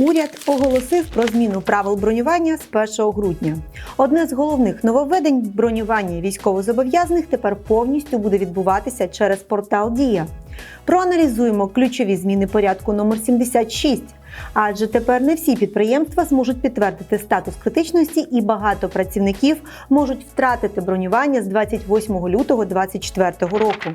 Уряд оголосив про зміну правил бронювання з 1 грудня. Одне з головних нововведень бронювання військовозобов'язаних тепер повністю буде відбуватися через портал Дія. Проаналізуємо ключові зміни порядку номер 76, адже тепер не всі підприємства зможуть підтвердити статус критичності, і багато працівників можуть втратити бронювання з 28 лютого 2024 року.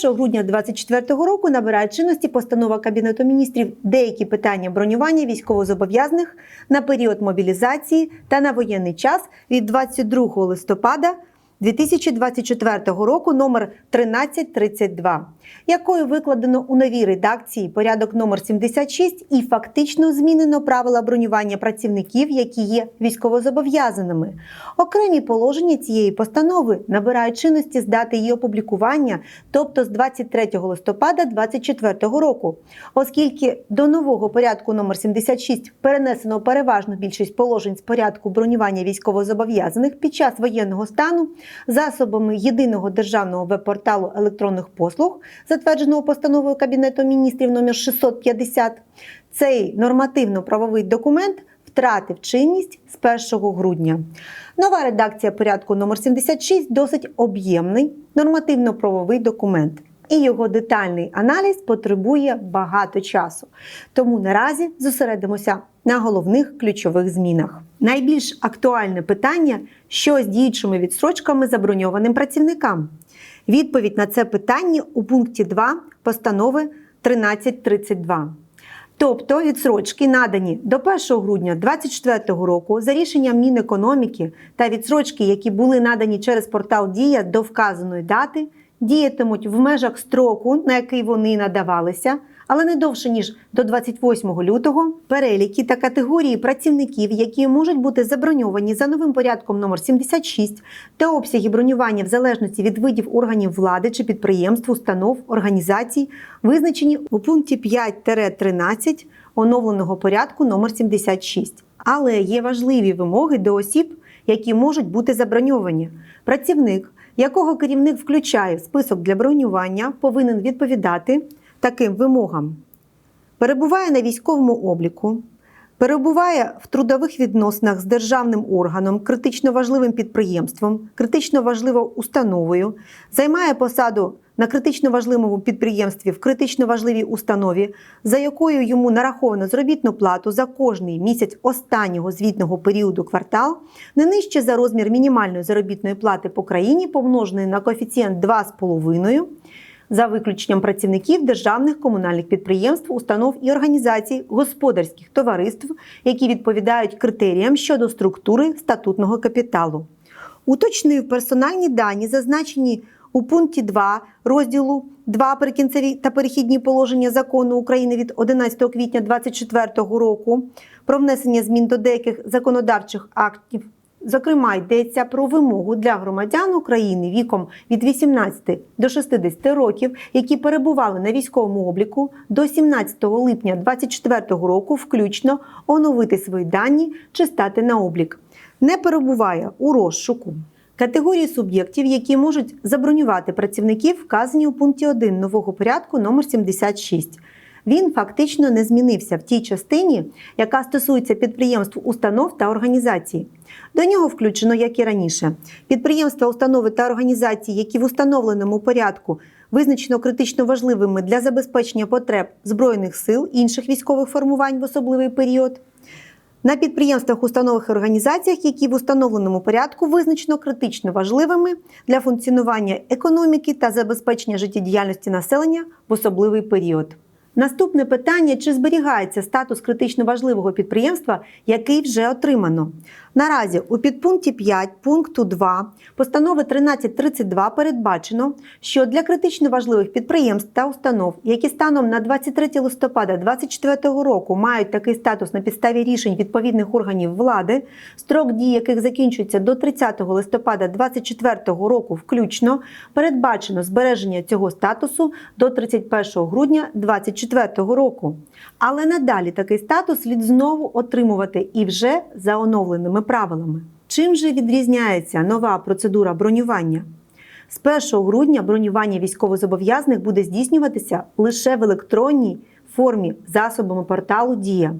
З 1 грудня 2024 року набирає чинності постанова Кабінету міністрів. Деякі питання бронювання військовозобов'язаних на період мобілізації та на воєнний час від 22 листопада 2024 року номер 1332, якою викладено у новій редакції порядок номер 76 і фактично змінено правила бронювання працівників, які є військовозобов'язаними. Окремі положення цієї постанови набирають чинності з дати її опублікування, тобто з 23 листопада 2024 року, оскільки до нового порядку номер 76 перенесено переважну більшість положень з порядку бронювання військовозобов'язаних під час воєнного стану засобами єдиного державного веб-порталу електронних послуг, затвердженого постановою Кабінету міністрів номер 650, цей нормативно-правовий документ втратив чинність з 1 грудня. Нова редакція порядку номер 76 досить об'ємний нормативно-правовий документ. І його детальний аналіз потребує багато часу. Тому наразі зосередимося на головних ключових змінах. Найбільш актуальне питання, що з діючими відстрочками заброньованим працівникам. Відповідь на це питання у пункті 2 постанови 1332. Тобто відсрочки надані до 1 грудня 2024 року за рішенням Мінекономіки та відсрочки, які були надані через портал Дія до вказаної дати, діятимуть в межах строку, на який вони надавалися, але не довше ніж до 28 лютого. Переліки та категорії працівників, які можуть бути заброньовані за новим порядком номер 76, та обсяги бронювання в залежності від видів органів влади чи підприємств, установ, організацій, визначені у пункті 5-13 оновленого порядку номер 76. Але є важливі вимоги до осіб, які можуть бути заброньовані. Працівник якого керівник включає в список для бронювання, повинен відповідати таким вимогам: перебуває на військовому обліку, перебуває в трудових відносинах з державним органом, критично важливим підприємством, критично важливою установою, займає посаду на критично важливому підприємстві в критично важливій установі, за якою йому нараховано заробітну плату за кожний місяць останнього звітного періоду квартал, не нижче за розмір мінімальної заробітної плати по країні, помноженої на коефіцієнт 2,5, за виключенням працівників державних комунальних підприємств, установ і організацій, господарських товариств, які відповідають критеріям щодо структури статутного капіталу. Уточнив персональні дані, зазначені у пункті 2 розділу 2 прикінцеві та перехідні положення закону України від 11 квітня 2024 року про внесення змін до деяких законодавчих актів. Зокрема, йдеться про вимогу для громадян України віком від 18 до 60 років, які перебували на військовому обліку до 17 липня 2024 року, включно оновити свої дані чи стати на облік. Не перебуває у розшуку. Категорії суб'єктів, які можуть забронювати працівників, вказані у пункті 1 нового порядку номер 76. Він фактично не змінився в тій частині, яка стосується підприємств, установ та організацій. До нього включено, як і раніше, підприємства, установи та організації, які в установленому порядку визначено критично важливими для забезпечення потреб Збройних сил інших військових формувань в особливий період. На підприємствах, установах і організаціях, які в установленому порядку визначено критично важливими для функціонування економіки та забезпечення життєдіяльності населення в особливий період. Наступне питання: чи зберігається статус критично важливого підприємства, який вже отримано? Наразі у підпункті 5 пункту 2 постанови 1332 передбачено, що для критично важливих підприємств та установ, які станом на 23 листопада 2024 року мають такий статус на підставі рішень відповідних органів влади, строк дії яких закінчується до 30 листопада 2024 року, включно передбачено збереження цього статусу до 31 грудня 2024 року. Але надалі такий статус слід знову отримувати і вже за оновленими правилами. Чим же відрізняється нова процедура бронювання? З 1 грудня бронювання військовозобов'язаних буде здійснюватися лише в електронній формі засобами порталу Дія.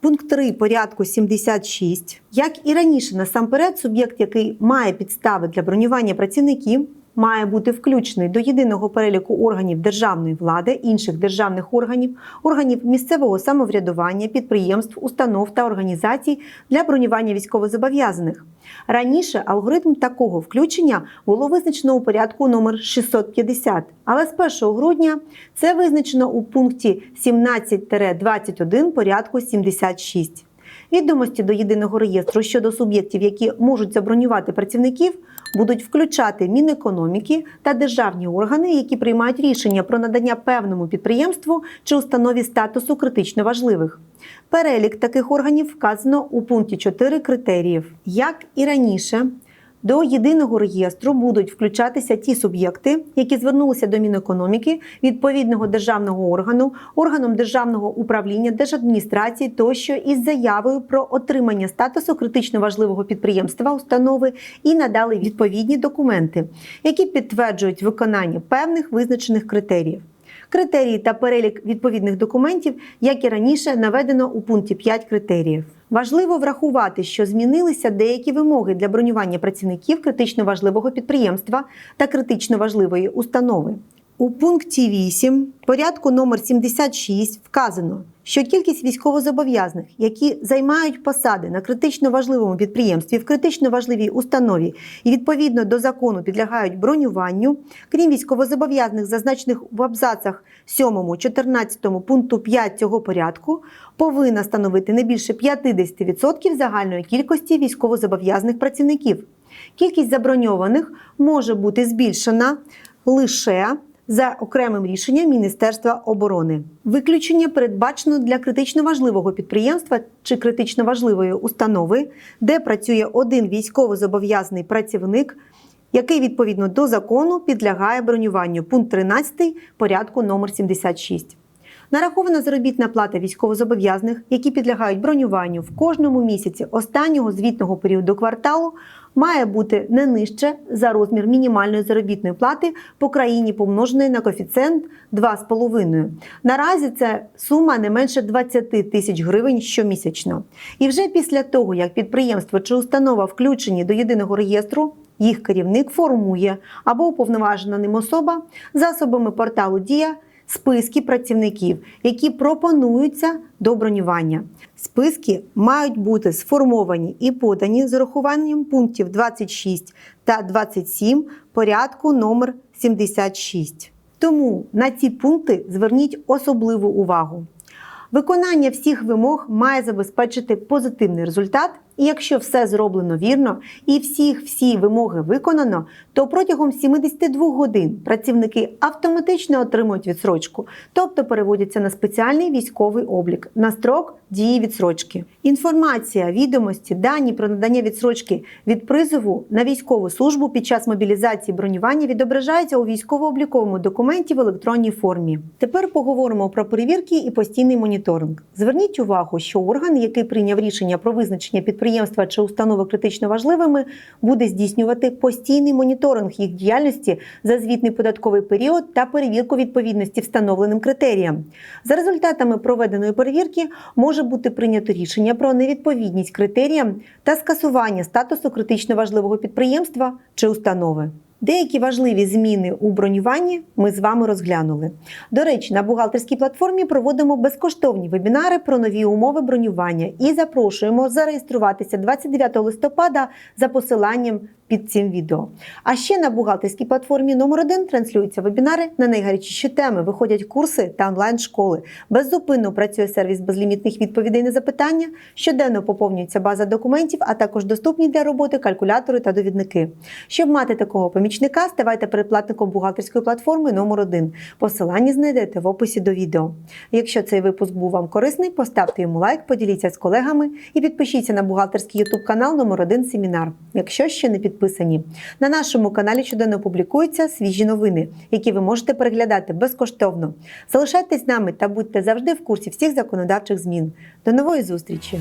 Пункт 3 порядку 76. Як і раніше, насамперед, суб'єкт, який має підстави для бронювання працівників, має бути включений до єдиного переліку органів державної влади, інших державних органів, органів місцевого самоврядування, підприємств, установ та організацій для бронювання військовозобов'язаних. Раніше алгоритм такого включення було визначено у порядку номер 650, але з 1 грудня це визначено у пункті 17-21 порядку 76. Відомості до єдиного реєстру щодо суб'єктів, які можуть забронювати працівників, будуть включати Мінекономіки та державні органи, які приймають рішення про надання певному підприємству чи установі статусу критично важливих. Перелік таких органів вказано у пункті 4 критеріїв. Як і раніше, до єдиного реєстру будуть включатися ті суб'єкти, які звернулися до Мінекономіки, відповідного державного органу, органом державного управління, держадміністрації тощо із заявою про отримання статусу критично важливого підприємства, установи і надали відповідні документи, які підтверджують виконання певних визначених критеріїв. Критерії та перелік відповідних документів, як і раніше, наведено у пункті 5 критеріїв. Важливо врахувати, що змінилися деякі вимоги для бронювання працівників критично важливого підприємства та критично важливої установи. У пункті 8 порядку номер 76 вказано, що кількість військовозобов'язаних, які займають посади на критично важливому підприємстві в критично важливій установі і відповідно до закону підлягають бронюванню, крім військовозобов'язаних, зазначених в абзацах 7, 14 пункту 5 цього порядку, повинна становити не більше 50% загальної кількості військовозобов'язаних працівників. Кількість заброньованих може бути збільшена лише за окремим рішенням Міністерства оборони. Виключення передбачено для критично важливого підприємства чи критично важливої установи, де працює один військовозобов'язаний працівник, який відповідно до закону підлягає бронюванню. Пункт 13 порядку номер 76. Нарахована заробітна плата військовозобов'язаних, які підлягають бронюванню в кожному місяці останнього звітного періоду кварталу, має бути не нижче за розмір мінімальної заробітної плати по країні, помноженої на коефіцієнт 2,5. Наразі це сума не менше 20 тисяч гривень щомісячно. І вже після того, як підприємство чи установа включені до єдиного реєстру, їх керівник формує або уповноважена ним особа засобами порталу Дія списки працівників, які пропонуються до бронювання. Списки мають бути сформовані і подані з урахуванням пунктів 26 та 27 порядку номер 76. Тому на ці пункти зверніть особливу увагу. Виконання всіх вимог має забезпечити позитивний результат, і якщо все зроблено вірно і всіх всі вимоги виконано, то протягом 72 годин працівники автоматично отримують відсрочку, тобто переводяться на спеціальний військовий облік на строк дії відсрочки. Інформація, відомості, дані про надання відсрочки від призову на військову службу під час мобілізації бронювання відображаються у військово-обліковому документі в електронній формі. Тепер поговоримо про перевірки і постійний моніторинг. Зверніть увагу, що орган, який прийняв рішення про визначення підприємства чи установи критично важливими, буде здійснювати постійний моніторинг їх діяльності за звітний податковий період та перевірку відповідності встановленим критеріям. За результатами проведеної перевірки може бути прийнято рішення про невідповідність критеріям та скасування статусу критично важливого підприємства чи установи. Деякі важливі зміни у бронюванні ми з вами розглянули. До речі, на бухгалтерській платформі проводимо безкоштовні вебінари про нові умови бронювання і запрошуємо зареєструватися 29 листопада за посиланням під цим відео. А ще на бухгалтерській платформі номер 1 транслюються вебінари на найгарячіші теми, виходять курси та онлайн-школи. Беззупинно працює сервіс безлімітних відповідей на запитання, щоденно поповнюється база документів, а також доступні для роботи калькулятори та довідники. Щоб мати такого помічника, ставайте передплатником бухгалтерської платформи номер 1 Посилання знайдете в описі до відео. Якщо цей випуск був вам корисний, поставте йому лайк, поділіться з колегами і підпишіться на бухгалтерський ютуб канал номер 1 Семінар, якщо ще не підписані. На нашому каналі щоденно публікуються свіжі новини, які ви можете переглядати безкоштовно. Залишайтесь з нами та будьте завжди в курсі всіх законодавчих змін. До нової зустрічі!